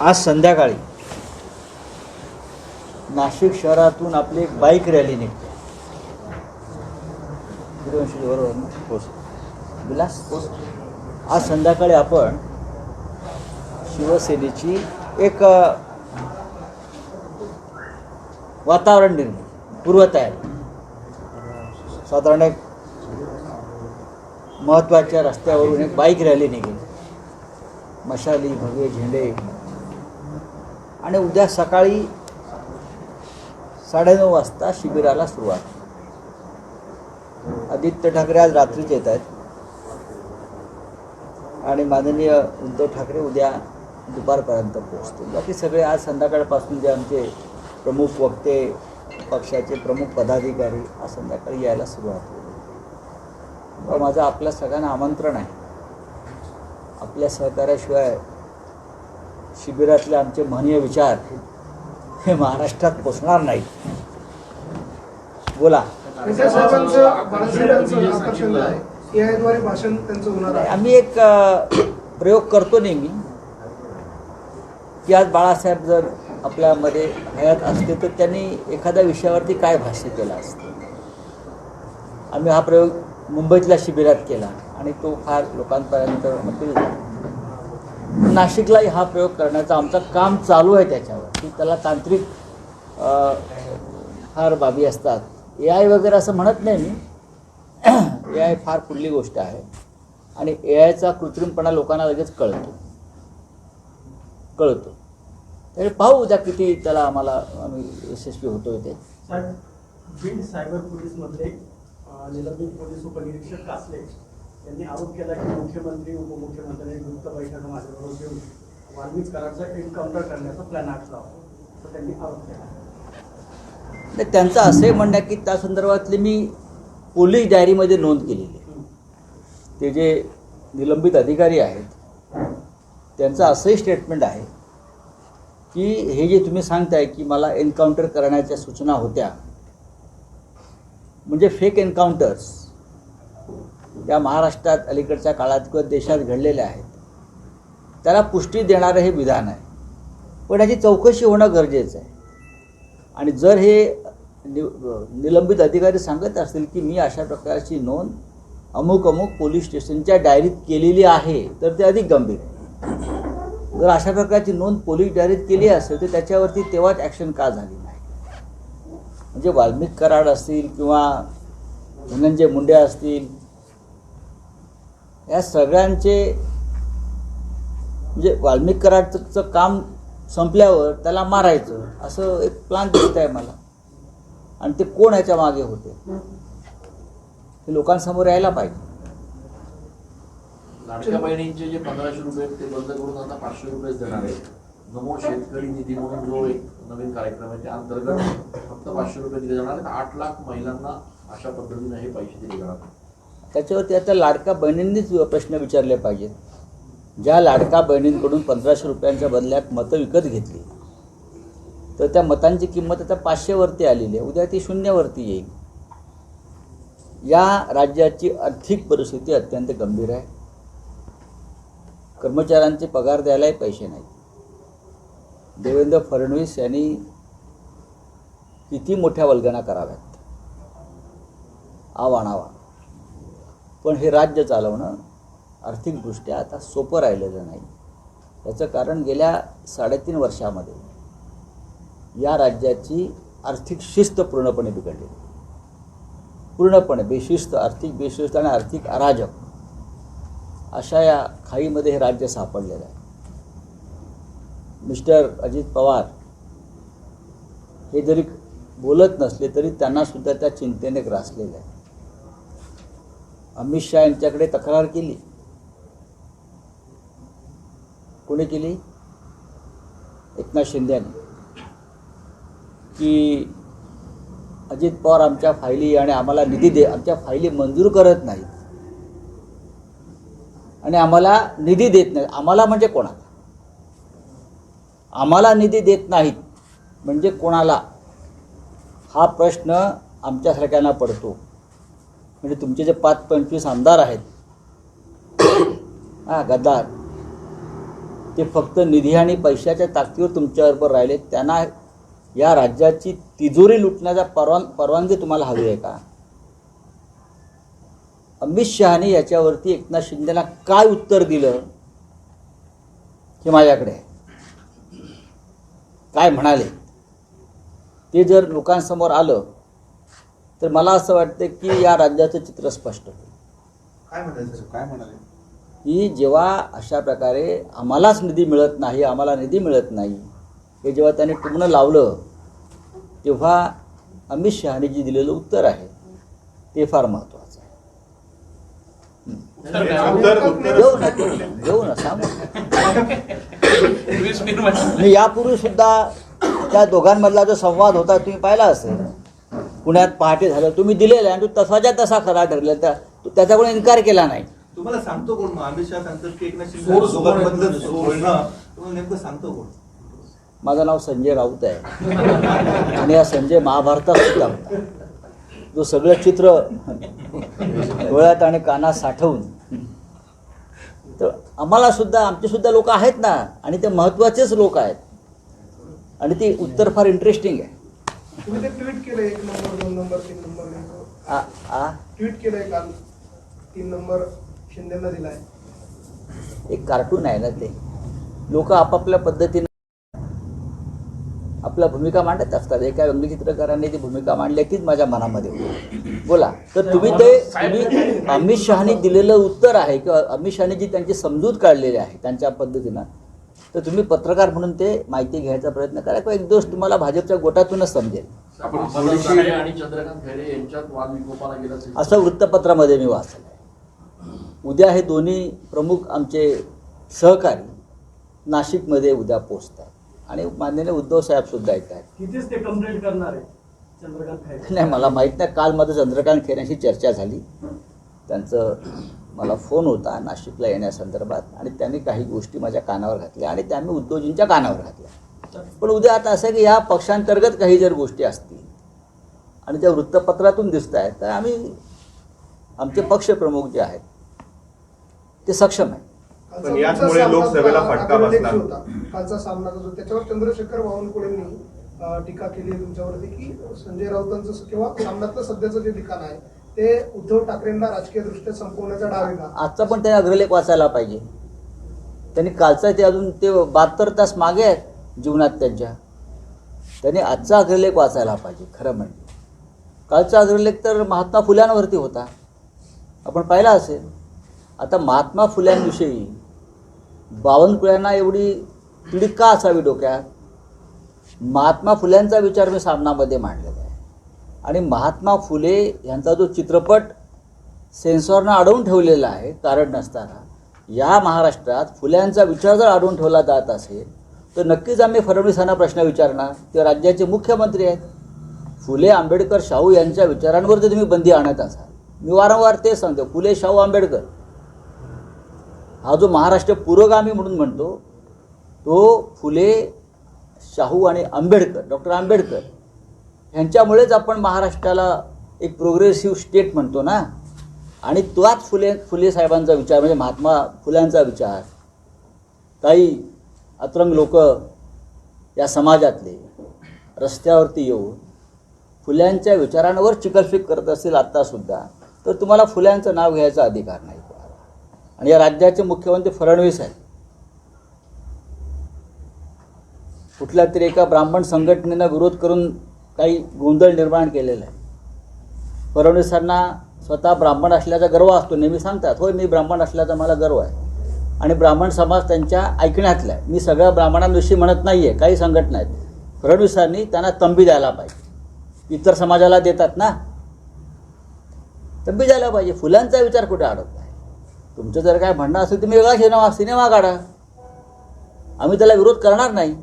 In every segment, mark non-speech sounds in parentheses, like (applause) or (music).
आज संध्याकाळी. नाशिक शहरातून आपली एक बाईक रॅली निघते. विलास हो, आज संध्याकाळी आपण शिवसेनेची एक वातावरण निर्मिती पूर्वतयारी. साधारण एक महत्त्वाच्या रस्त्यावरून एक बाईक रॅली निघेल. मशाली भगवे झेंडे आणि उद्या सकाळी साडेनऊ वाजता शिबिराला सुरुवात. आदित्य ठाकरे आज रात्रीच येत आहेत. आणि माननीय उद्धव ठाकरे उद्या दुपारपर्यंत पोहोचतील. बाकी सगळे आज संध्याकाळपासून जे आमचे प्रमुख वक्ते पक्षाचे प्रमुख पदाधिकारी आज संध्याकाळी यायला सुरुवात होईल. माझं आपल्या सगळ्यांना आमंत्रण आहे. आपल्या सहकार्याशिवाय शिबिरातले आमचे महनीय विचार हे महाराष्ट्रात पोचणार नाहीत. बोला. आम्ही एक प्रयोग करतो नेहमी. की आज बाळासाहेब जर आपल्यामध्ये हयात असते तर त्यांनी एखाद्या विषयावरती काय भाष्य केलं असतं? आम्ही हा प्रयोग मुंबईतल्या शिबिरात केला आणि तो फार लोकांपर्यंत झाला नाशिकलाही हा प्रयोग करण्याचं आमचं काम चालू आहे त्याच्यावर. की त्याला तांत्रिक फार बाबी असतात. ए आय वगैरे असं म्हणत नाही मी. (clears throat) ए आय फार पुढली गोष्ट आहे. आणि ए आयचा कृत्रिमपणा लोकांना लगेच कळतो. कळतो. त्यामुळे पाहू उद्या किती त्याला आम्हाला आम्ही यशस्वी होतो ते. सायबर पोलीसमध्ये निलंबित पोलीस उपनिरीक्षक असले यांनी आरोप केला की मुख्यमंत्री उपमुख्यमंत्र्यांनी गुप्त बैठक माझ्याबरोबर घेऊन वाल्मिक कराडचा एन्काउंटर करण्याचा प्लॅन आखला होता. असं त्यांनी आरोप केला. त्यांचं असंही म्हणणं की त्या संदर्भातली मी पोलीस डायरीमध्ये नोंद केलेली आहे. ते जे निलंबित अधिकारी आहेत त्यांचं असंही स्टेटमेंट आहे की हे जे तुम्ही सांगताय की मला एन्काउंटर करण्याच्या सूचना होत्या म्हणजे फेक एन्काउंटर्स या महाराष्ट्रात अलीकडच्या काळात किंवा देशात घडलेल्या आहेत. त्याला पुष्टी देणारं हे विधान आहे. पण याची चौकशी होणं गरजेचं आहे. आणि जर हे नि निलंबित अधिकारी सांगत असतील की मी अशा प्रकारची नोंद अमुक अमुक पोलीस स्टेशनच्या डायरीत केलेली आहे तर ते अधिक गंभीर आहे. जर अशा प्रकारची नोंद पोलीस डायरीत केली असेल तर त्याच्यावरती तेव्हाच ॲक्शन का झाली नाही? म्हणजे वाल्मिक कराड असतील किंवा धनंजय मुंडे असतील या सगळ्यांचे म्हणजे वाल्मिकराचं काम संपल्यावर त्याला मारायचं असं एक प्लान दिसत आहे मला. आणि ते कोण याच्या मागे होते? हे लोकांसमोर यायला पाहिजे. लाडक्या बहिणींचे जे पंधराशे रुपये आहेत ते बंद करून आता पाचशे रुपयेच देणार आहेत. नमो शेतकरी निधी म्हणून जो एक नवीन कार्यक्रम आहे त्या अंतर्गत फक्त पाचशे रुपये दिले जाणार आहेत. आठ लाख महिलांना अशा पद्धतीने हे पैसे दिले जाणार त्याच्यावरती आता लाडका बहिणींनीच प्रश्न विचारले पाहिजेत. ज्या लाडका बहिणींकडून पंधराशे रुपयांच्या बदल्यात मतं विकत घेतली तर त्या मतांची किंमत आता पाचशेवरती आलेली आहे. उद्या ती शून्यावरती येईल. या राज्याची आर्थिक परिस्थिती अत्यंत गंभीर आहे. कर्मचाऱ्यांचे पगार द्यायलाही पैसे नाहीत. देवेंद्र फडणवीस यांनी किती मोठ्या वल्गना कराव्यात? आवाणावा पण हे राज्य चालवणं आर्थिकदृष्ट्या आता सोपं राहिलेलं नाही. याचं कारण गेल्या साडेतीन वर्षामध्ये या राज्याची आर्थिक शिस्त पूर्णपणे बिघडली. पूर्णपणे बेशिस्त आर्थिक बेशिस्त आणि आर्थिक अराजक अशा या खाईमध्ये हे राज्य सापडलेलं आहे. मिस्टर अजित पवार हे जरी बोलत नसले तरी त्यांनासुद्धा त्या चिंतेने ग्रासलेलं आहे. अमित शहा यांच्याकडे तक्रार केली. कोणी केली? एकनाथ शिंदे यांनी. की अजित पवार आमच्या फायली आणि आम्हाला निधी दे आमच्या फायली मंजूर करत नाहीत. आणि आम्हाला निधी देत नाहीत. आम्हाला म्हणजे कोणाला? आम्हाला निधी देत नाहीत म्हणजे कोणाला? हा प्रश्न आमच्यासारख्यांना पडतो. म्हणजे तुमचे जे पाच पंचवीस आमदार आहेत हा गद्दार ते फक्त निधी आणि पैशाच्या ताकदीवर तुमच्याबरोबर राहिले. त्यांना या राज्याची तिजोरी लुटण्याचा परवान परवानगी तुम्हाला हवी आहे का? अमित शहाने याच्यावरती एकनाथ शिंदेला काय उत्तर दिलं? हे माझ्याकडे काय म्हणाले? ते जर लोकांसमोर आलं तर मला असं वाटतं की या राज्याचं चित्र स्पष्ट होईल. काय म्हणायचं काय म्हणाले? की जेव्हा अशा प्रकारे आम्हालाच निधी मिळत नाही आम्हाला निधी मिळत नाही हे जेव्हा त्याने टुमणं लावलं तेव्हा अमित शहाने जे दिलेलं उत्तर आहे ते फार महत्त्वाचं आहे. येऊ ना सांगू यापूर्वी सुद्धा त्या दोघांमधला जो संवाद होता तुम्ही पाहिला असेल पुण्यात पहाटे झालं तुम्ही दिलेला आणि तो तसाच्या तसा खरा ठरला त्या तू त्याच्याकडून इन्कार केला नाही. तुम्हाला सांगतो कोण मग? अमित शहा सांगतात की एकनाथ शिंदे कोण आहे? नेमकं सांगतो कोण? माझं नाव संजय राऊत आहे. आणि हा संजय महाभारतात सुद्धा होता. जो सगळं चित्र डोळ्यात आणि कानात साठवून. तर आम्हाला सुद्धा आमचे सुद्धा लोक आहेत ना. आणि ते महत्त्वाचेच लोक आहेत. आणि ते उत्तर फार इंटरेस्टिंग आहे. तुम्ही ते ट्विट केलं एक नंबर दोन नंबर तीन नंबर आ आ? ट्विट केलंय काल तीन नंबर शिंदेना दिलाय. एक कार्टून आहे ना ते. लोक आपापल्या पद्धतीने आपल्या भूमिका मांडत असतात. एका व्यंगचित्रकाराने ती भूमिका मांडली तीच माझ्या मनामध्ये बोला तर तुम्ही ते तुम्ही अमित शहानी दिलेलं उत्तर आहे किंवा अमित शहानी जी त्यांची समजूत काढलेली आहे त्यांच्या पद्धतीनं तर तुम्ही पत्रकार म्हणून ते माहिती घ्यायचा प्रयत्न करा किंवा एक दिवस तुम्हाला भाजपच्या गोटातूनच समजेल. आपण अंबादास दानवे आणि चंद्रकांत खैरे यांच्यात वाद विकोपाला गेला असेल. असं वृत्तपत्रामध्ये मी वाचलं आहे उद्या हे दोन्ही प्रमुख आमचे सहकारी नाशिकमध्ये उद्या पोचतात. आणि माननीय उद्धव साहेब सुद्धा येत आहेत. तिथेच ते कंप्लेंट करणार आहे चंद्रकांत खैरे? नाही मला माहीत नाही. काल माझं चंद्रकांत खेऱ्यांशी चर्चा झाली. त्यांचं मला फोन होता नाशिकला येण्यासंदर्भात आणि त्यांनी काही गोष्टी माझ्या कानावर घातल्या आणि त्या मी उद्धवजींच्या कानावर घातल्या पण उद्या आता असं आहे की या पक्षांतर्गत काही जर गोष्टी असतील आणि त्या वृत्तपत्रातून दिसत आहेत तर आम्ही आमचे पक्षप्रमुख जे आहेत ते सक्षम आहे कालचा पण याचमुळे तुमचा सामना लोकसभेला होता, फटका अग्रलेख बसणार. होता. कालचा सामना जो त्याच्यावर चंद्रशेखर बावनकुळेंनी टीका केली आहे तुमच्यावरती की संजय राऊतांचं किंवा सामन्यातलं सध्याचं जे ठिकाण आहे ते उद्धव ठाकरेंना राजकीय दृष्ट्या संपवण्याचा डाव आहे का आजचा पण त्याने अग्रलेख वाचायला पाहिजे. त्यांनी कालचा ते अजून ते बहात्तर तास मागे आहेत जीवनात त्यांच्या. त्यांनी आजचा अग्रलेख वाचायला पाहिजे खरं म्हणजे. कालचा अग्रलेख तर महात्मा फुल्यांवरती होता. आपण पाहिला असेल. आता महात्मा फुल्यांविषयी बावनकुळ्यांना एवढी तिडीक का असावी डोक्यात. महात्मा फुल्यांचा विचार मी सामनामध्ये मांडलेला आणि महात्मा फुले यांचा जो चित्रपट सेन्सॉरनं अडवून ठेवलेला आहे कारण नसताना या महाराष्ट्रात फुल्यांचा विचार जर अडवून ठेवला जात असेल तर नक्कीच आम्ही फडणवीसांना प्रश्न विचारणार. ते राज्याचे मुख्यमंत्री आहेत. फुले आंबेडकर शाहू यांच्या विचारांवर जर तुम्ही बंदी आणत असाल मी वारंवार तेच सांगतो फुले शाहू आंबेडकर. हा जो महाराष्ट्र पुरोगामी म्हणून म्हणतो तो फुले शाहू आणि आंबेडकर डॉक्टर आंबेडकर ह्यांच्यामुळेच आपण महाराष्ट्राला एक प्रोग्रेसिव्ह स्टेट म्हणतो ना. आणि त्याच फुले फुले साहेबांचा विचार म्हणजे महात्मा फुल्यांचा विचार. काही अतरंग लोक या समाजातले रस्त्यावरती येऊन फुल्यांच्या विचारांवर चिकलफिक करत असतील आत्तासुद्धा तर तुम्हाला फुल्यांचं नाव घ्यायचा अधिकार नाही आणि या राज्याचे मुख्यमंत्री फडणवीस आहेत. कुठल्या तरी एका ब्राह्मण संघटनेनं विरोध करून काही गोंधळ निर्माण केलेला आहे. फडणवीसांना स्वतः ब्राह्मण असल्याचा गर्व असतो नेहमी सांगतात होय मी ब्राह्मण असल्याचा मला गर्व आहे. आणि ब्राह्मण समाज त्यांच्या ऐकण्यातला आहे. मी सगळ्या ब्राह्मणांविषयी म्हणत नाही आहे काही संघटना आहेत फडणवीसांनी त्यांना तंबी द्यायला पाहिजे. इतर समाजाला देतात ना? तंबी द्यायला पाहिजे. फुलांचा विचार कुठे अडवत नाही? तुमचं जर काय म्हणणं असेल तुम्ही वेगळा सिनेमा सिनेमा काढा. आम्ही त्याला विरोध करणार नाही.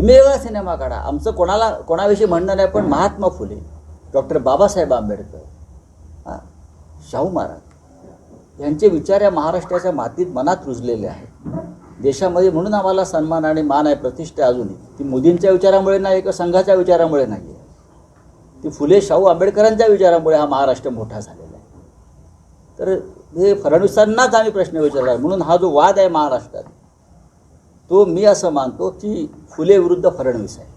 तुम्ही वेगळा सिनेमा काढा. आमचं कोणाला कोणाविषयी म्हणणं नाही पण महात्मा फुले डॉक्टर बाबासाहेब आंबेडकर हां शाहू महाराज यांचे विचार या महाराष्ट्राच्या मातीत मनात रुजलेले आहेत. देशामध्ये म्हणून आम्हाला सन्मान आणि मान आहे प्रतिष्ठा अजूनही. ती मोदींच्या विचारामुळे नाही किंवा संघाच्या विचारामुळे नाही आहे ती फुले शाहू आंबेडकरांच्या विचारामुळे हा महाराष्ट्र मोठा झालेला आहे. तर हे फडणवीसांनाच आम्ही प्रश्न विचारला म्हणून हा जो वाद आहे महाराष्ट्रात तो मी असं मानतो की फुले विरुद्ध फडणवीस आहे.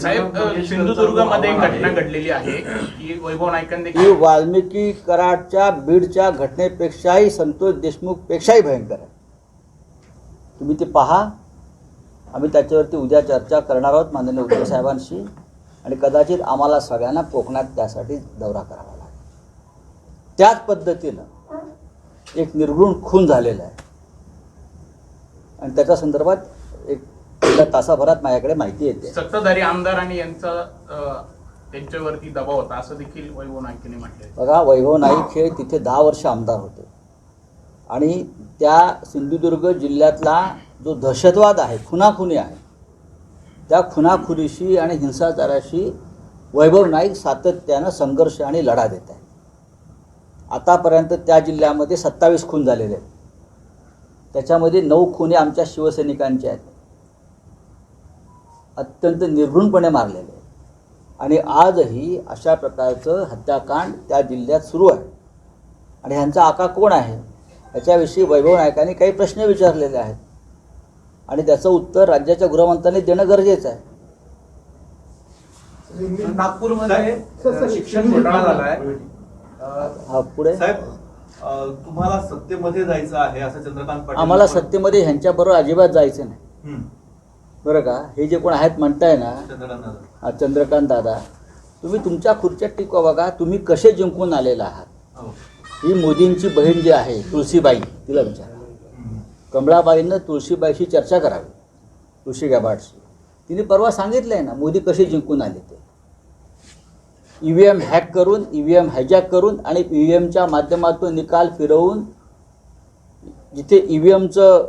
साहेब सिंधुदुर्गमध्ये घटना घडलेली आहे की वैभव नाईकांनी ही वाल्मिकी कराडच्या बीडच्या घटनेपेक्षाही संतोष देशमुखपेक्षाही भयंकर आहे. तुम्ही ते पहा. आम्ही त्याच्यावरती उद्या चर्चा करणार आहोत माननीय उद्धव साहेबांशी आणि कदाचित आम्हाला सगळ्यांना कोकणात त्यासाठी दौरा करावा लागेल. त्याच पद्धतीनं एक निर्घृण खून झालेला आहे. आणि त्याच्या संदर्भात एक तासाभरात माझ्याकडे माहिती येते. सत्ताधारी आमदार आणि यांचा त्यांच्यावरती दबाव होता असं देखील वैभव नाईकांनी म्हटलंय. बघा वैभव नाईक हे तिथे दहा वर्ष आमदार होते. आणि त्या सिंधुदुर्ग जिल्ह्यातला जो दहशतवाद आहे खुनाखुनी आहे त्या खुनाखुनीशी आणि हिंसाचाराशी वैभव नाईक सातत्यानं संघर्ष आणि लढा देत आहे आतापर्यंत त्या जिल्ह्यामध्ये सत्तावीस खून झालेले आहेत. त्याच्यामध्ये नऊ खुने आमच्या शिवसैनिकांचे आहेत. अत्यंत निर्घृणपणे मारलेले आणि आजही अशा प्रकारचं हत्याकांड त्या जिल्ह्यात सुरू आहे. आणि ह्यांचा आका कोण आहे? याच्याविषयी वैभव नायकांनी काही प्रश्न विचारलेले आहेत. आणि त्याचं उत्तर राज्याच्या गृहमंत्र्यांनी देणं गरजेचं आहे. नागपूरमध्ये शिक्षण घोटाळा झालाय अं, हा पुढे? तुम्हाला सत्तेमध्ये जायचं आहे असं चंद्रकांत पाटील आम्हाला सत्तेमध्ये ह्यांच्याबरोबर अजिबात जायचं नाही. बरं का हे जे कोण आहेत म्हणताय ना चंद्रकांत दादा. चंद्रकांत दादा तुम्ही तुमच्या खुर्च्यात टिकवा बघा तुम्ही कसे जिंकून आलेला आहात हो. ही मोदींची बहीण जी आहे तुळशीबाई तिला विचारा. कमळाबाईंनं तुळशीबाईशी चर्चा करावी तुळशी गॅबाटशी तिने परवा सांगितलं आहे ना मोदी कसे जिंकून आले ते ई व्ही एम हॅक करून ई व्ही एम हायजॅक करून आणि ई व्ही एमच्या माध्यमातून निकाल फिरवून जिथे ई व्ही एमचं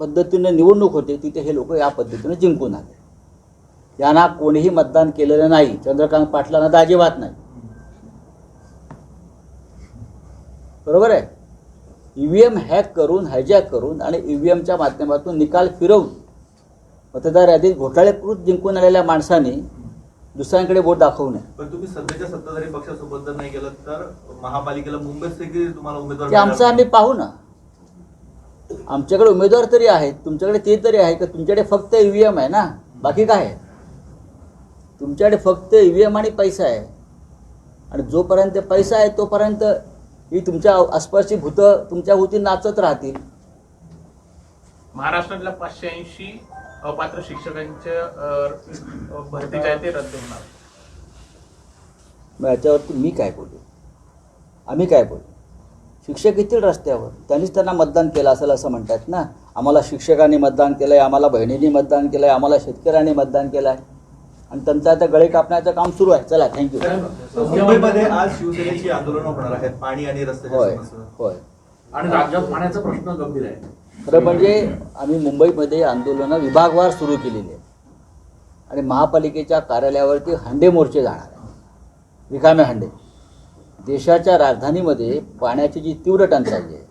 पद्धतीनं निवडणूक होते तिथे हे लोक या पद्धतीनं जिंकून आले. यांना कोणीही मतदान केलेलं नाही. चंद्रकांत पाटलांना तर अजिबात नाही. बरोबर आहे? ई व्ही एम हॅक करून हायजॅक करून आणि ई व्ही एमच्या माध्यमातून निकाल फिरवून मतदार यादीत घोटाळेकृत जिंकून आलेल्या माणसाने दुसऱ्यांकडे बोट दाखवू नये. पण तुम्ही सध्याच्या सत्ताधारी पक्षासोबत जर नाही गेलं तर महापालिकेला मुंबईत देखील तुम्हाला उमेदवार ते आमचं आम्ही पाहू ना. आमच्याकडे उमेदवार तरी आहेत तुमच्याकडे ते तरी आहे का? तुमच्याकडे फक्त ई व्ही एम आहे ना? बाकी काय आहे? तुमच्याकडे फक्त ई व्ही एम आणि पैसा आहे. आणि जोपर्यंत पैसा आहे तोपर्यंत ही तुमच्या आसपासची भूतं तुमच्या भोवती नाचत राहतील. महाराष्ट्रातल्या पाचशे ऐंशी अपात्र शिक्षकांच्या भरती जे आहे ते रद्द होणार. मग याच्यावरती मी काय बोलू? आम्ही काय बोलू? शिक्षक येतील रस्त्यावर. त्यांनीच त्यांना मतदान केलं असेल असं म्हणतात ना. आम्हाला शिक्षकांनी मतदान केलं आहे आम्हाला बहिणींनी मतदान केलं आहे आम्हाला शेतकऱ्यांनी मतदान केलं आहे आणि त्यांचं आता गळे कापण्याचं काम सुरू आहे. चला थँक्यू मुंबईमध्ये आज शिवसेनेची आंदोलनं होणार आहेत. पाणी आणि रस्त्याच्या होय होय. आणि राज्यात पाण्याचा प्रश्न गंभीर आहे. खरं म्हणजे आम्ही मुंबईमध्ये आंदोलनं विभागवार सुरू केलेली आहेत. आणि महापालिकेच्या कार्यालयावरती हंडे मोर्चे जाणार आहे रिकामे हंडे. देशाच्या राजधानीमध्ये पाण्याची जी तीव्र टंचाई आहे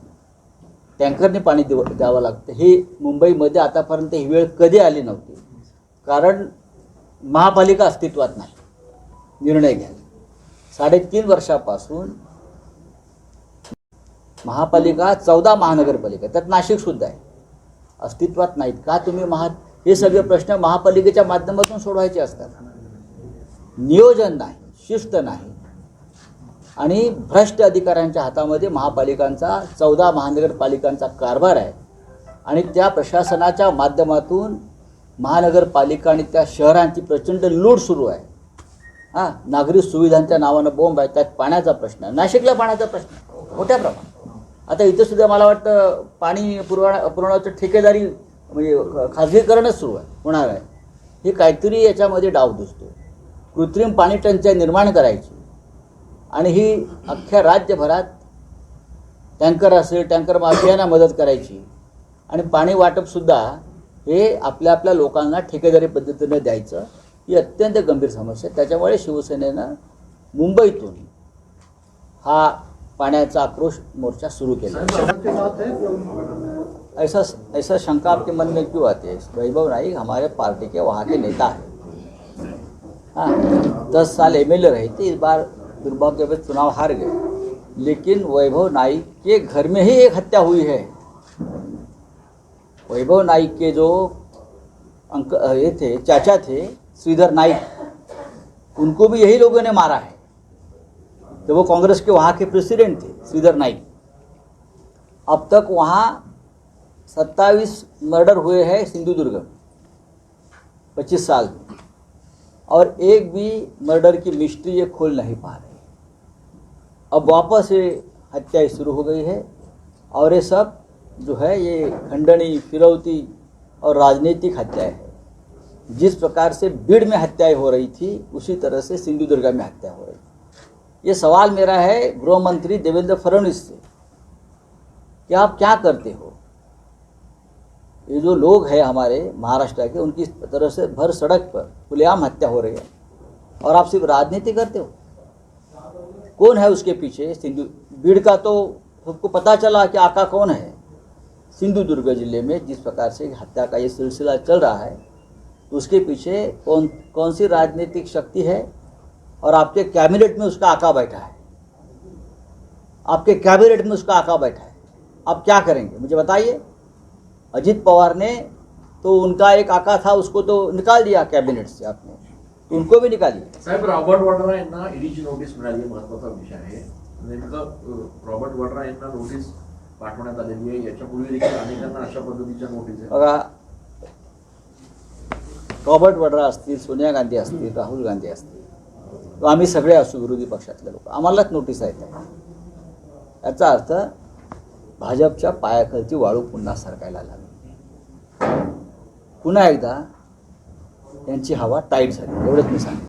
टँकरने पाणी देव द्यावं लागतं. हे मुंबईमध्ये आतापर्यंत ही वेळ कधी आली नव्हती? कारण महापालिका अस्तित्वात नाही. निर्णय घ्या साडेतीन वर्षापासून महापालिका चौदा महानगरपालिका त्यात नाशिक सुद्धा आहे. अस्तित्वात नाहीत. का तुम्ही महा हे सगळे प्रश्न महापालिकेच्या माध्यमातून सोडवायचे असतात. नियोजन नाही शिस्त नाही. आणि भ्रष्ट अधिकाऱ्यांच्या हातामध्ये महापालिकांचा चौदा महानगरपालिकांचा कारभार आहे. आणि त्या प्रशासनाच्या माध्यमातून महानगरपालिका आणि त्या शहरांची प्रचंड लूट सुरू आहे. हां नागरी सुविधांच्या नावानं बोंब आहे त्यात पाण्याचा प्रश्न नाशिकला पाण्याचा प्रश्न मोठ्या प्रमाणात. आता इथं सुद्धा मला वाटतं पाणी पुरवणा पुरवण्याचं ठेकेदारी म्हणजे खाजगीकरणच सुरू आहे होणार आहे. हे काहीतरी याच्यामध्ये डाव दिसतो कृत्रिम पाणी टंचाई निर्माण करायची. आणि ही अख्ख्या राज्यभरात टँकर असेल टँकर माफियांना मदत करायची. आणि पाणी वाटपसुद्धा हे आपल्या आपल्या लोकांना ठेकेदारी पद्धतीने द्यायचं ही अत्यंत गंभीर समस्या आहे. त्याच्यामुळे शिवसेनेनं मुंबईतून हा पाण्याचा आक्रोश मोर्चा सुरू केला. ऐसा ऐसा शंका आपके मन में क्यों आती है? वैभव नाइक हमारे पार्टी के वहाँ के नेता हैं। हाँ दस साल एम रहे थे इस बार दुर्भाग्यवश चुनाव हार गए। लेकिन वैभव नाइक के घर में ही एक हत्या हुई है। वैभव नाइक के जो अंक ये थे चाचा थे श्रीधर नाइक उनको भी यही लोगों ने मारा है। तो वो कांग्रेस के वहाँ के प्रेसिडेंट थे, श्रीधर नाइक। अब तक वहाँ सत्ताईस मर्डर हुए हैं सिंधुदुर्ग में, पच्चीस साल में। और एक भी मर्डर की मिस्ट्री ये खोल नहीं पा रहे। अब वापस ये हत्याएँ शुरू हो गई है और ये सब जो है ये खंडनी फिरौती और राजनीतिक हत्याएँ है। जिस प्रकार से बीड़ में हत्याएँ हो रही थी, उसी तरह से सिंधुदुर्ग में हत्या हो रही थी। ये सवाल मेरा है गृह मंत्री देवेंद्र फडणवीस से। कि आप क्या करते हो? ये जो लोग हैं हमारे महाराष्ट्र के, उनकी तरफ़ से भर सड़क पर खुलेआम हत्या हो रही है। और आप सिर्फ़ राजनीति करते हो? कौन है उसके पीछे? सिंधु, भीड़ का तो सबको पता चला कि आका कौन है। सिंधुदुर्ग ज़िले में जिस प्रकार से हत्या का ये सिलसिला चल रहा है तो उसके पीछे कौन कौन सी राजनीतिक शक्ति है? और आपके कैबिनेट में उसका आका बैठा है। आपके कैबिनेट में उसका आका बैठा है। आप क्या करेंगे? मुझे बताइए। अजित पवार ने तो उनका एक आका था उसको तो निकाल दिया कैबिनेट से आपने। तो उनको भी निकालिए साहेब रॉबर्ट वड्रा यांना ईडीची नोटीस मिळाली महत्त्वाचा विषय आहे. नेमकं रॉबर्ट वड्रा यांना नोटीस पाठवण्यात आलेली आहे. याच्यापूर्वी देखील अनेकांना अशा पद्धतीच्या नोटीस बघा रॉबर्ट वड्रा असतील सोनिया गांधी असतील राहुल गांधी असतील आम्ही सगळे असू विरोधी पक्षातले लोक. आम्हालाच नोटीस आहेत याचा अर्थ भाजपच्या पायाखालची वाळू पुन्हा सरकायला लागली. पुन्हा एकदा यांची हवा टाईट झाली. एवढंच मी सांगतो